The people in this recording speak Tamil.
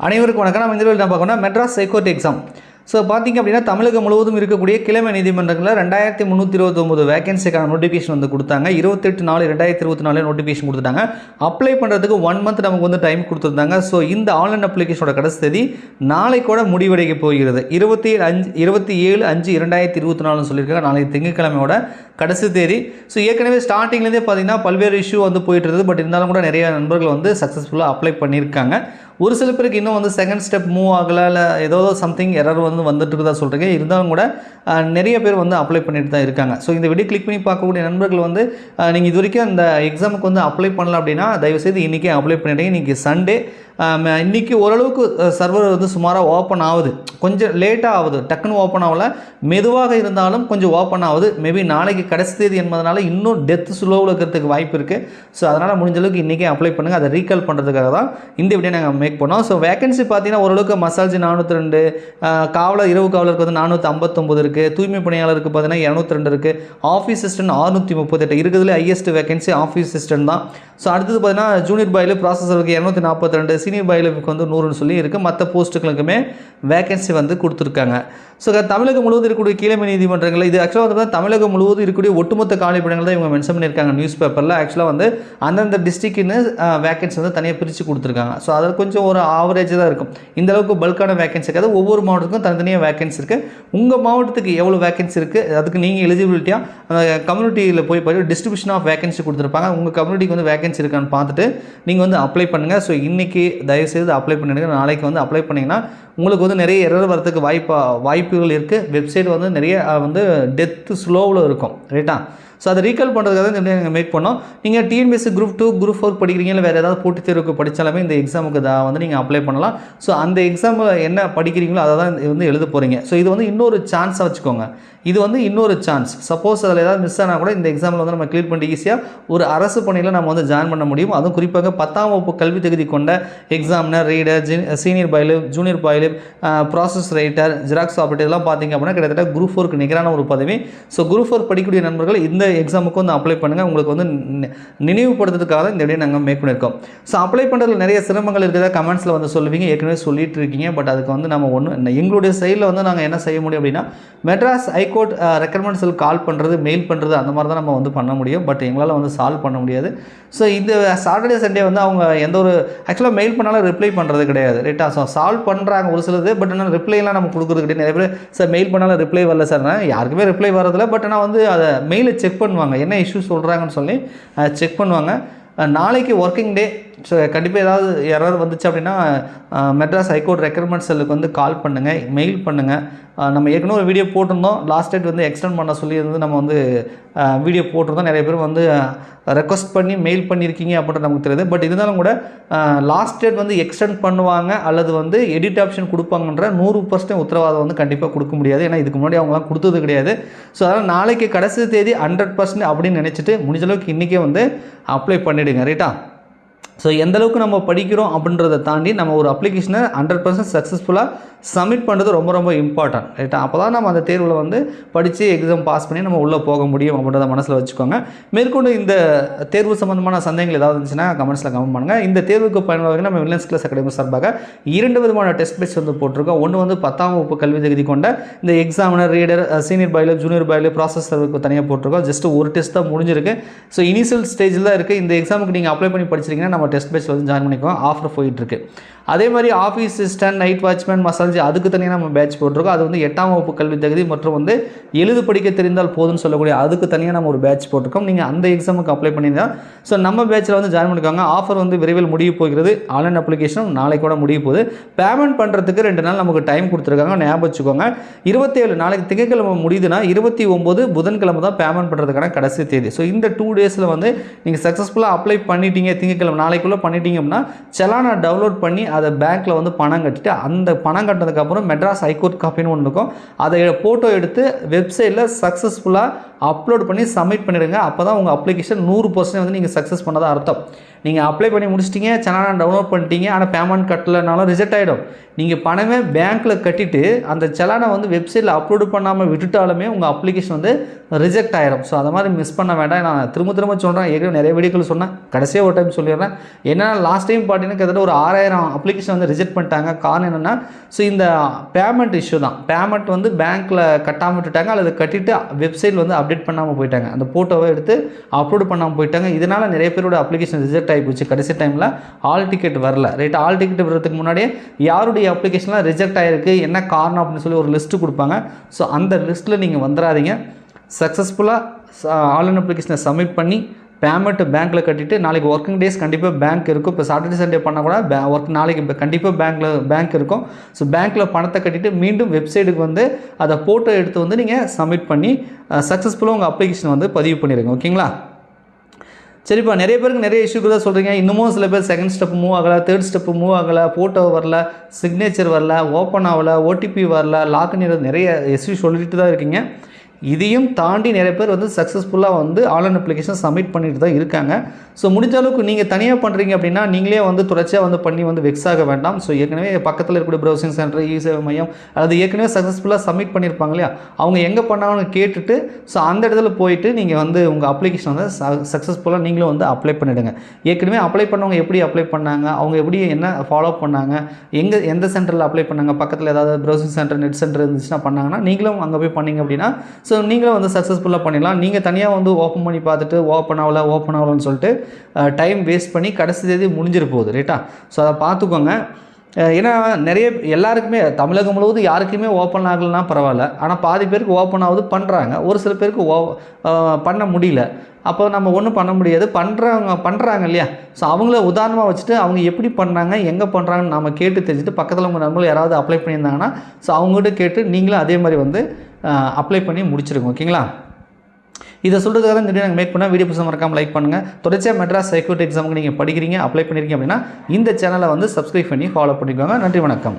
அனைவருக்கும் வணக்கம். நம்ம இந்த வீடியோவில் பார்க்கணும் மெட்ராஸ் ஹைகோர்ட் எக்ஸாம் ஸோ பார்த்தீங்க அப்படின்னா தமிழகம் முழுவதும் இருக்கக்கூடிய கிழமை நீதிமன்றங்களில் ரெண்டாயிரத்தி முந்நூற்றி இருபத்தொம்பது வேகன்சிக்கான நோட்டிஃபிகேஷன் வந்து கொடுத்தாங்க. இருபத்தெட்டு நாலு ரெண்டாயிரத்தி இருபத்தி நாலு நோட்டிஃபிகேஷன் கொடுத்துட்டாங்க. அப்ளை பண்ணுறதுக்கு ஒன் மந்த் நமக்கு வந்து டைம் கொடுத்துருந்தாங்க. ஸோ இந்த ஆன்லைன் அப்ளிகேஷனோட கடைசி தேதி நாளை கூட முடிவடைக்க போகிறது. இருபத்தி ஏழு அஞ்சு இருபத்தி ஏழு அஞ்சு இரண்டாயிரத்தி இருபத்தி நாலுன்னு சொல்லியிருக்காங்க. நாளைக்கு திங்கட்கிழமையோட கடைசி தேதி. ஸோ ஏற்கனவே ஸ்டார்டிங்லேருந்தே பார்த்தீங்கன்னா பல்வேறு இஷ்யூ வந்து போயிட்டு இருக்குது பட் இருந்தாலும் கூட நிறைய நண்பர்கள் வந்து சக்ஸஸ்ஃபுல்லாக அப்ளை பண்ணியிருக்காங்க. ஒரு சில பேருக்கு இன்னும் வந்து செகண்ட் ஸ்டெப் மூவ் ஆகலை இல்லை ஏதோ சம்திங் எரர் வந்து வந்துட்டுருக்குதா சொல்கிறீங்க இருந்தாலும் கூட நிறைய பேர் வந்து அப்ளை பண்ணிட்டு தான் இருக்காங்க. ஸோ இந்த வீடியோ கிளிக் பண்ணி பார்க்கக்கூடிய நண்பர்கள் வந்து நீங்கள் இது வரைக்கும் அந்த எக்ஸாமுக்கு வந்து அப்ளை பண்ணல அப்படின்னா தயவுசெய்து இன்றைக்கே அப்ளை பண்ணிட்டீங்க இன்றைக்கி சண்டே இன்றைக்கி ஓரளவுக்கு சர்வர் வந்து சுமாராக ஓப்பன் ஆகுது. கொஞ்சம் லேட்டாக ஆகுது. டக்குன்னு ஓப்பன் ஆகல. மெதுவாக இருந்தாலும் கொஞ்சம் ஓப்பன் ஆகுது. மேபி நாளைக்கு கடைசி தேதி என்பதனால இன்னும் டெத் ஸ்லோவில் இருக்கிறதுக்கு வாய்ப்பு இருக்குது ஸோ அதனால் முடிஞ்ச அளவுக்கு இன்றைக்கே அப்ளை பண்ணுங்கள் அதை ரீகால் பண்ணுறதுக்காக தான் இந்த வீடியோ நாங்கள் மேக் பண்ணோம். ஸோ வேகன்சி பார்த்தீங்கன்னா ஓரளவுக்கு மசாஜ் நானூற்றி ரெண்டு காவலர் இரவு காவலருக்கு வந்து நானூற்றி ஐம்பத்தொம்பது இருக்குது தூய்மை பணியாளருக்கு பார்த்தீங்கன்னா இரநூத்தி ரெண்டு இருக்குது ஆஃபீஸ் அசிஸ்டன்ட் அறுநூற்றி முப்பத்தெட்டு இருக்கிறதுல ஹையஸ்ட் வேகன்சி ஆஃபீஸ் அசிஸ்டன்ட் தான். ஸோ அடுத்தது பார்த்தீங்கன்னா ஜூனியர் பாயில் ப்ராசஸருக்கு இரநூத்தி நாற்பத்தி ரெண்டு சீனியர் பாயிலுக்கு வந்து நூறுன்னு சொல்லி இருக்குது மற்ற போஸ்ட்டுகளுக்குமே வேகன்சி வந்து கொடுத்துருக்காங்க. ஸோ தமிழகம் முழுவதும் இருக்கக்கூடிய கீழமை நீதிமன்றங்கள் இது ஆக்சுவலாக வந்து தமிழகம் முழுவதும் இருக்கக்கூடிய ஒட்டுமொத்த காலிப்படங்கள் தான் இவங்க மென்ஷன் பண்ணியிருக்காங்க நியூஸ் பேப்பரில் ஆக்சுவலாக வந்து அந்தந்த டிஸ்ட்ரிக்ட்னு வேகன்சி வந்து தனியாக பிரித்து கொடுத்துருக்காங்க. ஸோ அதில் கொஞ்சம் ஒரு ஆவரேஜ் தான் இருக்கும். இந்த அளவுக்கு பல்கான வேகன்சி இருக்காது. ஒவ்வொரு மாவட்டத்துக்கும் தனித்தனியாக வேகன்சி இருக்குது உங்கள் மாவட்டத்துக்கு எவ்வளோ வேகன்சி இருக்குது அதுக்கு நீங்கள் எலிஜிபிலிட்டியாக கம்யூனிட்டியில் போய் போய் டிஸ்ட்ரிபியூஷன் ஆஃப் வேகன்சி கொடுத்துருப்பாங்க. உங்கள் கம்யூனிட்டிக்கு வந்து வேகன்சி இருக்கான்னு பார்த்துட்டு நீங்கள் வந்து அப்ளை பண்ணுங்கள் ஸோ இன்றைக்கி தயவுசெய்து அப்ளை பண்ணிடுங்க. நாளைக்கு வந்து அப்ளை பண்ணிங்கன்னா உங்களுக்கு வந்து நிறைய எரர் வரதுக்கு வாய்ப்பா வாய்ப்புகள் இருக்குது வெப்சைட் வந்து நிறைய வந்து டெத்து ஸ்லோவில் இருக்கும். ரைட்டா ஸோ அதை ரீகால் பண்ணுறதுக்காக தான் இந்த வீடியோ நாங்கள் மேக் பண்ணோம். நீங்கள் TNPSC group two group four படிக்கிறீங்க இல்லை வேறு ஏதாவது போட்டித் தேர்வுக்கு படித்தாலுமே இந்த எக்ஸாமுக்கு தான் வந்து நீங்கள் அப்ளை பண்ணலாம். ஸோ அந்த எக்ஸாமில் என்ன படிக்கிறீங்களோ அதை தான் இது வந்து எழுத போகிறீங்க ஸோ இது வந்து இன்னொரு சான்ஸாக வச்சுக்கோங்க. இது வந்து இன்னொரு சான்ஸ் சப்போஸ் அதில் ஏதாவது மிஸ் ஆனால் கூட இந்த எக்ஸாமில் வந்து நம்ம கிளியர் பண்ணி ஈஸியாக ஒரு அரசு பணியில் நம்ம வந்து ஜாயின் பண்ண முடியும். அதுவும் குறிப்பாக பத்தாம் வகுப்பு கல்வி தகுதி கொண்ட examiner reader senior bailiff junior bailiff process writer xerox operator இதெல்லாம் பார்த்தீங்க அப்படின்னா கிட்டத்தட்ட குரூப் ஃபோருக்கு நிகரான ஒரு பதவி. ஸோ குரூப் ஃபோர் படிக்கக்கூடிய நண்பர்கள் இந்த எக்ஸாமுக்கு வந்து அப்ளை பண்ணுங்கள் உங்களுக்கு வந்து நி- நினைவுபடுத்துறதுக்காக தான் இந்த வீடியோ நாங்கள் மேக் பண்ணியிருக்கோம் ஸோ அப்ளை பண்ணுறதுல நிறைய சிரமங்கள் இருக்கிறதா கமெண்ட்ஸில் வந்து சொல்லுவீங்க. ஏற்கனவே சொல்லிட்டு இருக்கீங்க. பட் அதுக்கு வந்து நம்ம ஒன்று எங்களுடைய சைடில் வந்து நாங்கள் என்ன செய்ய முடியும் அப்படின்னா மெட்ராஸ் ஹைகோர்ட் ரெக்கமெண்ட்ஸில் கால் பண்ணுறது மெயில் பண்ணுறது அந்த மாதிரி தான் நம்ம வந்து பண்ண முடியும். பட் எங்களால் வந்து சால்வ் பண்ண முடியாது. ஸோ இந்த சாட்டர்டே சண்டே வந்து அவங்க எந்த ஒரு ஆக்சுவலாக மெயில் பண்ணாலும் ரிப்ளை பண்ணுறது கிடையாது. ரைட்டா ஸோ சால்வ் பண்ணுறாங்க ஒரு சிலது. பட் ஆனால் ரிப்ளைலாம் நம்ம கொடுக்குறது கிடையாது. நிறைய பேர் சார் மெயில் பண்ணாலும் ரிப்ளை வரல சார் யாருக்குமே ரிப்ளை வரதில்லை. பட் ஆனால் வந்து அதை மெயிலை செக் பண்ணுவாங்க. என்ன இஷ்யூ சொல்கிறாங்கன்னு சொல்லி செக் பண்ணுவாங்க. நாளைக்கு ஒர்க்கிங் டே கண்டிப்பாக ஏதாவது யாராவது வந்துச்சு அப்படின்னா மெட்ராஸ் ஹைகோர்ட் ரெக்ரூட்மெண்ட் செல்லுக்கு வந்து கால் பண்ணுங்கள் மெயில் பண்ணுங்கள் நம்ம ஏற்கனவே ஒரு வீடியோ போட்டிருந்தோம். லாஸ்ட் டேட் வந்து எக்ஸ்டெண்ட் பண்ண சொல்லி வந்து நம்ம வந்து வீடியோ போட்டிருந்தோம். நிறைய பேர் வந்து ரெக்வஸ்ட் பண்ணி மெயில் பண்ணியிருக்கீங்க அப்படின்றது நமக்கு தெரியுது. பட் இருந்தாலும் கூட லாஸ்ட் டேட் வந்து எக்ஸ்டெண்ட் பண்ணுவாங்க அல்லது வந்து எடிட் ஆப்ஷன் கொடுப்பாங்கன்ற நூறு பர்சன்ட் உத்தரவாதம் வந்து கண்டிப்பாக கொடுக்க முடியாது. ஏன்னா இதுக்கு முன்னாடி அவங்களாம் கொடுத்தது கிடையாது. ஸோ அதனால் நாளைக்கு கடைசி தேதி ஹண்ட்ரட் பர்சன்ட் அப்படின்னு நினச்சிட்டு முடிஞ்சளவுக்கு இன்றைக்கே வந்து அப்ளை பண்ணிவிடுங்க ரைட்டா ஸோ எந்தளவுக்கு நம்ம படிக்கிறோம் அப்படின்றத தாண்டி நம்ம ஒரு அப்ளிகேஷனை ஹண்ட்ரட் பர்சன்ட் சக்ஸஸ்ஃபுல்லாக சப்மிட் பண்ணுறது ரொம்ப ரொம்ப இம்பார்ட்டன்ட் ரைட்டா அப்போ தான் நம்ம அந்த தேர்வில் வந்து படித்து எக்ஸாம் பாஸ் பண்ணி நம்ம உள்ளே போக முடியும் அப்படின்றத மனசில் வச்சுக்கோங்க. மேற்கொண்டு இந்த தேர்வு சம்மந்தமான சந்தேகங்கள் ஏதாவது இருந்துச்சுன்னா கமெண்ட்ஸில் கமெண்ட் பண்ணுங்கள் இந்த தேர்வுக்கு பயனுள்ள நம்ம வில்லன்ஸ் கிளாஸ் அகாடமி சார்பாக இரண்டு விதமான டெஸ்ட் பேஸ் வந்து போட்டிருக்கோம். ஒன்று வந்து பத்தாம் வகுப்பு கல்வி தகுதி கொண்ட இந்த examiner reader senior bailiff junior bailiff ப்ராசஸருக்கு தனியாக போட்டிருக்கோம். ஜஸ்ட் ஒரு டெஸ்ட் தான் முடிஞ்சிருக்கு. ஸோ இனிஷியல் ஸ்டேஜில் தான் இருக்குது இந்த எக்ஸாமுக்கு நீங்கள் அப்ளை பண்ணி படிச்சிருக்கீங்கன்னா நம்ம டெஸ்ட் பேஸில் வந்து ஜாயின் பண்ணிக்கோங்க ஆஃபர் போயிட்டுருக்கு. அதே மாதிரி ஆஃபீஸ் அசிஸ்டன்ட் நைட் வாட்ச்மேன் மசாஜ் அதுக்கு தனியாக நம்ம பேட்ச் போட்டிருக்கோம். அது வந்து எட்டாம் வகுப்பு கல்வி தகுதி மற்றும் வந்து எழுது படிக்க தெரிந்தால் போதும்னு சொல்லக்கூடிய அதுக்கு தனியாக நம்ம ஒரு பேட்ச் போட்டிருக்கோம். நீங்கள் அந்த எக்ஸாமுக்கு அப்ளை பண்ணியிருந்தா ஸோ நம்ம பேட்சில் வந்து ஜாயின் பண்ணிக்கோங்க ஆஃபர் வந்து விரைவில் முடிய போகிறது. ஆன்லைன் அப்ளிகேஷன் நாளை கூட முடிய போகுது. பேமெண்ட் பண்ணுறதுக்கு ரெண்டு நாள் நமக்கு டைம் கொடுத்துருக்காங்க. ஞாபகம் வச்சுக்கோங்க. இருபத்தேழு நாளைக்கு திங்கக்கிழமை முடியுதுன்னா இருபத்தி ஒம்பது புதன்கிழமை தான் பேமெண்ட் பண்ணுறதுக்கான கடைசி தேதி. ஸோ இந்த டூ டேஸில் வந்து நீங்கள் சக்ஸஸ்ஃபுல்லாக அப்ளை பண்ணிட்டீங்க திங்கட்கிழமை நாளைக்குள்ளே பண்ணிட்டீங்க அப்படின்னா செலானை டவுன்லோட் பண்ணி அதை பேங்க்கில் வந்து பணம் கட்டிட்டு அந்த பணம் கட்டினதுக்கப்புறம் மெட்ராஸ் ஹைகோர்ட் காப்பின்னு ஒன்று இருக்கும். அதை ஃபோட்டோ எடுத்து வெப்சைட்டில் சக்ஸஸ்ஃபுல்லாக அப்லோட் பண்ணி சப்மிட் பண்ணிடுங்க. அப்போ தான் உங்கள் அப்ளிகேஷன் நூறு பர்சன்ட் வந்து நீங்கள் சக்ஸஸ் பண்ணதாக அர்த்தம். நீங்கள் அப்ளை பண்ணி முடிச்சிட்டிங்க சலானா டவுன்லோட் பண்ணிட்டீங்க ஆனால் பேமெண்ட் கட்டலைனாலும் ரிஜெக்ட் ஆகிடும் நீங்கள் பணமே பேங்க்கில் கட்டிட்டு அந்த சலானை வந்து வெப்சைட்டில் அப்லோடு பண்ணாமல் விட்டுட்டாலுமே உங்கள் அப்ளிகேஷன் வந்து ரிஜெக்ட் ஆகிடும் ஸோ அதை மாதிரி மிஸ் பண்ண வேண்டாம். நான் திரும்ப திரும்ப சொல்கிறேன் ஏற்கனவே நிறைய வீடியோக்கள் சொன்னேன். கடைசியாக ஒரு டைம் சொல்லிடுறேன். என்னென்னா லாஸ்ட் டைம் பார்த்தீங்கன்னா கிட்டத்தட்ட ஒரு ஆறாயிரம் அப்ளிகேஷன் வந்து ரிஜெக்ட் பண்ணிட்டாங்க. காரணம் என்னென்னா ஸோ இந்த பேமெண்ட் இஷ்யூ தான். பேமெண்ட் வந்து பேங்க்கில் கட்டாமல் விட்டுட்டாங்க அல்லது கட்டிட்டு வெப்சைட் வந்து அப்டேட் பண்ணாமல் போயிட்டாங்க. அந்த ஃபோட்டோவை எடுத்து அப்லோடு பண்ணாமல் போயிட்டாங்க. இதனால் நிறைய பேரோட அப்ளிகேஷன் ரிஜெக்ட் ஆகி போச்சு கடைசி டைமில் ஆல் டிக்கெட் வரல. ரைட் ஆல் டிக்கெட் வர்றதுக்கு முன்னாடியே யாருடைய அப்ளிகேஷன்லாம் ரிஜெக்ட் ஆகிருக்கு என்ன காரணம் அப்படின்னு சொல்லி ஒரு லிஸ்ட்டு கொடுப்பாங்க. ஸோ அந்த லிஸ்ட்டில் நீங்கள் வந்துடாதீங்க சக்ஸஸ்ஃபுல்லாக ஆன்லைன் அப்ளிகேஷனை சப்மிட் பண்ணி பேமெண்ட்டு பேங்க்கில் கட்டிட்டு நாளைக்கு ஒர்க்கிங் டேஸ் கண்டிப்பாக பேங்க் இருக்கும். இப்போ சாட்டர்டே சண்டே பண்ணால் கூட பே ஒர்க் நாளைக்கு இப்போ கண்டிப்பாக பேங்க்கில் பேங்க் இருக்கும். ஸோ பேங்க்கில் பணத்தை கட்டிட்டு மீண்டும் வெப்சைட்டுக்கு வந்து அதை ஃபோட்டோ எடுத்து வந்து நீங்கள் சப்மிட் பண்ணி சக்ஸஸ்ஃபுல்லாக உங்கள் அப்ளிகேஷன் வந்து பதிவு பண்ணிடுங்க ஓகேங்களா சரிப்பா நிறைய பேருக்கு நிறைய இஷ்யூக்கு தான் சொல்கிறீங்க இன்னமும் சில பேர் செகண்ட் ஸ்டெப் மூவ் ஆகலை தேர்ட் ஸ்டெப் மூவ் ஆகலை ஃபோட்டோ வரல சிக்னேச்சர் வரல ஓப்பன் ஆகலை ஓடிபி வரல லாக்னு நிறைய இஷ்யூ சொல்லிட்டு தான் இருக்கீங்க. இதையும் தாண்டி நிறைய பேர் வந்து சக்ஸஸ்ஃபுல்லாக வந்து ஆன்லைன் அப்ளிகேஷன் சப்மிட் பண்ணிட்டு தான் இருக்காங்க. ஸோ முடிஞ்ச அளவுக்கு நீங்கள் தனியாக பண்ணுறீங்க அப்படின்னா நீங்களே வந்து தொடர்ச்சியாக வந்து பண்ணி வந்து வெக்ஸ் ஆக வேண்டாம். ஸோ ஏற்கனவே பக்கத்தில் இருக்கக்கூடிய ப்ரௌசிங் சென்டர் இ சேவை மையம் அல்லது ஏற்கனவே சக்ஸஸ்ஃபுல்லாக சப்மிட் பண்ணியிருப்பாங்க இல்லையா? அவங்க எங்கே பண்ணாங்கன்னு கேட்டுட்டு ஸோ அந்த இடத்துல போயிட்டு நீங்கள் வந்து உங்கள் அப்ளிகேஷன் வந்து சக்ஸஸ்ஃபுல்லாக நீங்களும் வந்து அப்ளை பண்ணிவிடுங்க ஏற்கனவே அப்ளை பண்ணவங்க எப்படி அப்ளை பண்ணாங்க? அவங்க எப்படி என்ன ஃபாலோ பண்ணாங்க? எங்கே எந்த சென்டரில் அப்ளை பண்ணாங்க? பக்கத்தில் ஏதாவது ப்ரௌசிங் சென்டர் நெட் சென்டர் இருந்துச்சுன்னா பண்ணாங்கன்னா நீங்களும் அங்கே போய் பண்ணீங்க அப்படின்னா ஸோ ஸோ நீங்களும் வந்து சக்ஸஸ்ஃபுல்லாக பண்ணிடலாம். நீங்கள் தனியாக வந்து ஓப்பன் பண்ணி பார்த்துட்டு ஓப்பன் ஆகல ஓப்பன் ஆகலன்னு சொல்லிட்டு டைம் வேஸ்ட் பண்ணி கடைசி தேதி முடிஞ்சிரு போகுது ரைட்டா ஸோ அதை பார்த்துக்கோங்க. ஏன்னா நிறைய எல்லாருக்குமே தமிழகம் முழுவதும் யாருக்குமே ஓப்பன் ஆகலைன்னா பரவாயில்ல. ஆனால் பாதி பேருக்கு ஓப்பன் ஆகுது பண்ணுறாங்க ஒரு சில பேருக்கு ஓ பண்ண முடியல. அப்போ நம்ம ஒன்றும் பண்ண முடியாது. பண்ணுறவங்க பண்ணுறாங்க இல்லையா? ஸோ அவங்கள உதாரணமாக வச்சுட்டு அவங்க எப்படி பண்ணுறாங்க எங்கே பண்ணுறாங்கன்னு நம்ம கேட்டு தெரிஞ்சுட்டு பக்கத்தில் உங்கள் நண்பர்கள் யாராவது அப்ளை பண்ணியிருந்தாங்கன்னா ஸோ அவங்ககிட்ட கேட்டு நீங்களும் அதே மாதிரி வந்து அப்ளை பண்ணி முடிச்சிருங்க ஓகேங்களா இதை சொல்கிறதுக்காக தான் இந்த வீடியோ நாங்கள் மேக் பண்ணால் வீடியோ புதுசாக மறக்காமல் லைக் பண்ணுங்கள் தொடர்ச்சியாக மெட்ராஸ் செக்யூரிட்டி எக்ஸாமுக்கு நீங்கள் படிக்கிறீங்க அப்ளை பண்ணியிருக்கீங்க அப்படின்னா இந்த சேனலை வந்து சப்ஸ்கிரைப் பண்ணி ஃபாலோ பண்ணிக்கோங்க. நன்றி வணக்கம்.